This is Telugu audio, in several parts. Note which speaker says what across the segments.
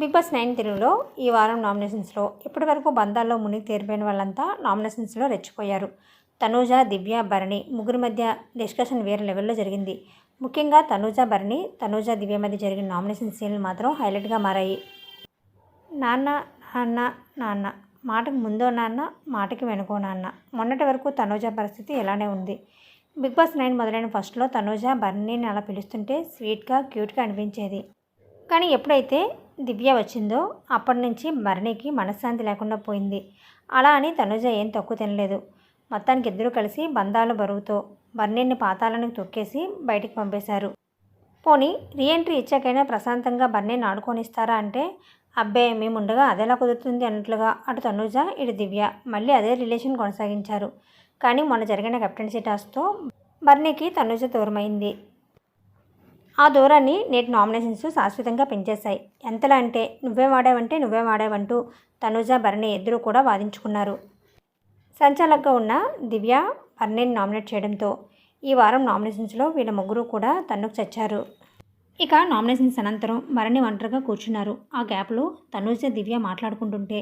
Speaker 1: బిగ్ బాస్ నైన్ తెలుగులో ఈ వారం నామినేషన్స్లో ఇప్పటివరకు బంధాల్లో మునిగి తేరిపోయిన వాళ్ళంతా నామినేషన్స్లో రెచ్చిపోయారు తనూజ దివ్య భరణి ముగ్గురి మధ్య డిస్కషన్ వేరే లెవెల్లో జరిగింది ముఖ్యంగా తనూజ భరణి తనూజ దివ్య మధ్య జరిగిన నామినేషన్ సీన్లు మాత్రం హైలైట్గా మారాయి నాన్న నాన్న నాన్న మాటకు ముందో నాన్న మాటకి వెనుకో నాన్న మొన్నటి వరకు తనూజ పరిస్థితి ఎలానే ఉంది బిగ్ బాస్ నైన్ మొదలైన ఫస్ట్లో తనూజ భరణిని అలా పిలుస్తుంటే స్వీట్గా క్యూట్గా అనిపించేది కానీ ఎప్పుడైతే దివ్య వచ్చిందో అప్పటి నుంచి మరణికి మనశ్శాంతి లేకుండా పోయింది అలా అని తనుజ ఏం తక్కువ తినలేదు మొత్తానికి ఇద్దరు కలిసి బంధాల బరువుతో బర్నీని పాతాలను తొక్కేసి బయటికి పంపేశారు పోనీ రీఎంట్రీ ఇచ్చాకైనా ప్రశాంతంగా బర్నీని ఆడుకొనిస్తారా అంటే అబ్బే మేముండగా అదేలా కుదురుతుంది అన్నట్లుగా అటు తనుజ ఇటు దివ్య మళ్ళీ అదే రిలేషన్ కొనసాగించారు కానీ మొన్న జరిగిన కెప్టెన్సీ టాస్తో బర్నీకి తనుజ దూరమైంది ఆ దూరాన్ని నేటి నామినేషన్స్ శాశ్వతంగా పెంచేశాయి ఎంతలా అంటే నువ్వే వాడావంటే నువ్వే వాడావంటూ తనుజ భరణి ఇద్దరు కూడా వాదించుకున్నారు సంచాలకుగా ఉన్న దివ్య భరణిని నామినేట్ చేయడంతో ఈ వారం నామినేషన్స్లో వీళ్ళ ముగ్గురు కూడా తన్నుకు చచ్చారు ఇక నామినేషన్స్ అనంతరం భరణి ఒంటరిగా కూర్చున్నారు ఆ గ్యాప్లో తనుజ దివ్య మాట్లాడుకుంటుంటే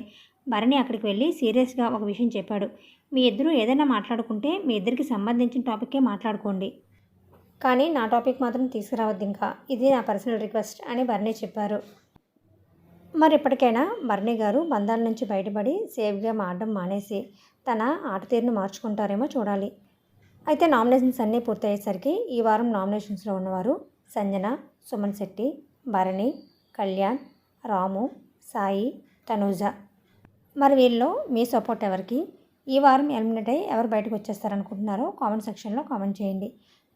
Speaker 1: భరణి అక్కడికి వెళ్ళి సీరియస్గా ఒక విషయం చెప్పాడు మీ ఇద్దరు ఏదైనా మాట్లాడుకుంటే మీ ఇద్దరికి సంబంధించిన టాపిక్కే మాట్లాడుకోండి కానీ నా టాపిక్ మాత్రం తీసుకురావద్దు ఇంకా ఇది నా పర్సనల్ రిక్వెస్ట్ అని బర్నీ చెప్పారు మరి ఇప్పటికైనా బర్నీ గారు బంధాల నుంచి బయటపడి సేఫ్గా మారడం మానేసి తన ఆట తీరును మార్చుకుంటారేమో చూడాలి అయితే నామినేషన్స్ అన్నీ పూర్తయ్యేసరికి ఈ వారం నామినేషన్స్లో ఉన్నవారు సంజన సుమన్ శెట్టి భరణి కళ్యాణ్ రాము సాయి తనూజ మరి వీళ్ళు మీ సపోర్ట్ ఎవరికి ఈ వారం ఎలిమినేట్ అయ్యి ఎవరు బయటకు వచ్చేస్తారనుకుంటున్నారో కామెంట్ సెక్షన్లో కామెంట్ చేయండి